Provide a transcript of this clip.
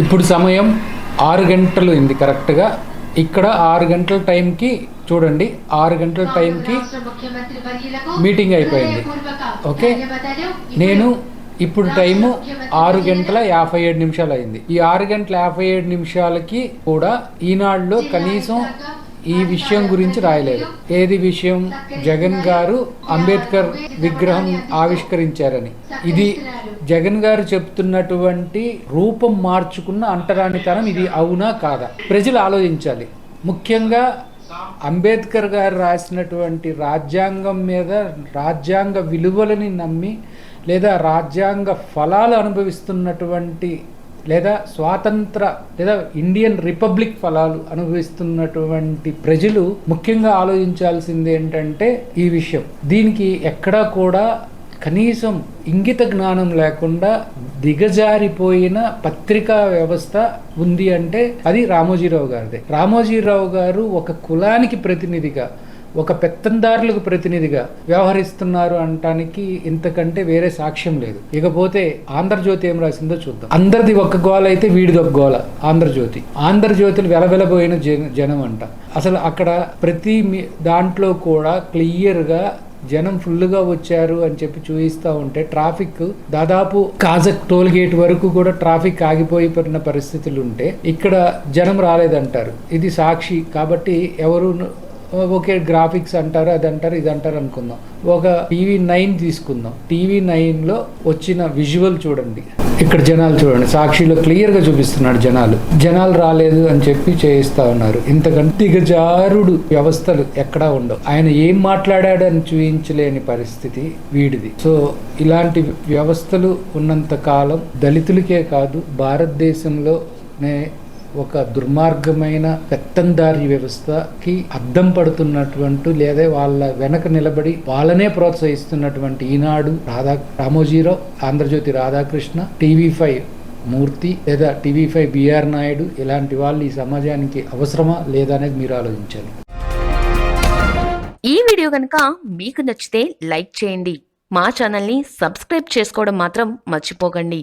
ఇప్పుడు సమయం ఆరు గంటలు అయింది కరెక్ట్గా. ఇక్కడ ఆరు గంటల టైంకి చూడండి ఆరు గంటల టైంకి మీటింగ్ అయిపోయింది. ఓకే? నేను ఇప్పుడు టైము ఆరు గంటల యాభై ఏడు నిమిషాలు అయింది. ఈ ఆరు గంటల యాభై ఏడు నిమిషాలకి కూడా ఈనాడులో కనీసం ఈ విషయం గురించి రాయలేదు. ఏది విషయం? జగన్ గారు అంబేద్కర్ విగ్రహం ఆవిష్కరించారని. ఇది జగన్ గారు చెప్తున్నటువంటి రూపం మార్చుకున్న అంటరానితనం ఇది అవునా కాదా? ప్రజలు ఆలోచించాలి. ముఖ్యంగా అంబేద్కర్ గారు రాసినటువంటి రాజ్యాంగం మీద రాజ్యాంగ విలువలని నమ్మి లేదా రాజ్యాంగ ఫలాలు అనుభవిస్తున్నటువంటి లేదా స్వాతంత్ర లేదా ఇండియన్ రిపబ్లిక్ ఫలాలు అనుభవిస్తున్నటువంటి ప్రజలు ముఖ్యంగా ఆలోచించాల్సింది ఏంటంటే ఈ విషయం. దీనికి ఎక్కడా కూడా కనీసం ఇంగిత జ్ఞానం లేకుండా దిగజారిపోయిన పత్రికా వ్యవస్థ ఉంది అంటే అది రామోజీరావు గారిదే. రామోజీరావు గారు ఒక కులానికి ప్రతినిధిగా ఒక పెత్తందారులకు ప్రతినిధిగా వ్యవహరిస్తున్నారు అనటానికి ఇంతకంటే వేరే సాక్ష్యం లేదు. ఇకపోతే ఆంధ్రజ్యోతి ఏం రాసిందో చూద్దాం. అందరిది ఒక గోల అయితే వీడిది ఒక గోల ఆంధ్రజ్యోతి. ఆంధ్రజ్యోతిని వెలవెలబోయిన జన జనం అంట అసలు అక్కడ ప్రతి మీ- దాంట్లో కూడా క్లియర్గా జనం ఫుల్గా వచ్చారు అని చెప్పి చూపిస్తూ ఉంటే ట్రాఫిక్ దాదాపు కాజక్ టోల్ గేట్ వరకు కూడా ట్రాఫిక్ ఆగిపోయిపోయిన పరిస్థితులు ఉంటే ఇక్కడ జనం రాలేదంటారు. ఇది సాక్షి. కాబట్టి ఎవరు ఓకే గ్రాఫిక్స్ అంటారు అది అంటారు ఇది అంటారు అనుకుందాం. ఒక టీవీ నైన్ తీసుకుందాం. టీవీ నైన్లో వచ్చిన విజువల్ చూడండి. ఇక్కడ జనాలు చూడండి సాక్షిలో క్లియర్గా చూపిస్తున్నాడు జనాలు. జనాలు రాలేదు అని చెప్పి చేయిస్తా ఉన్నారు. ఇంతకంటే దిగజారుడు వ్యవస్థలు ఎక్కడా ఉండవు. ఆయన ఏం మాట్లాడాడని చూపించలేని పరిస్థితి వీడిది. సో ఇలాంటి వ్యవస్థలు ఉన్నంత కాలం దళితులకే కాదు భారతదేశంలోనే ఒక దుర్మార్గమైన పెత్తందారి వ్యవస్థకి అద్దం పడుతున్నటువంటి లేదా వాళ్ళ వెనక నిలబడి వాళ్ళనే ప్రోత్సహిస్తున్నటువంటి ఈనాడు రాధా రామోజీరావు ఆంధ్రజ్యోతి రాధాకృష్ణ టీవీ ఫైవ్ మూర్తి లేదా టీవీ ఫైవ్ బీఆర్ నాయుడు ఇలాంటి వాళ్ళు ఈ సమాజానికి అవసరమా లేదా అనేది మీరు ఆలోచించాలి. ఈ వీడియో కనుక మీకు నచ్చితే లైక్ చేయండి. మా ఛానల్ని సబ్స్క్రైబ్ చేసుకోవడం మాత్రం మర్చిపోకండి.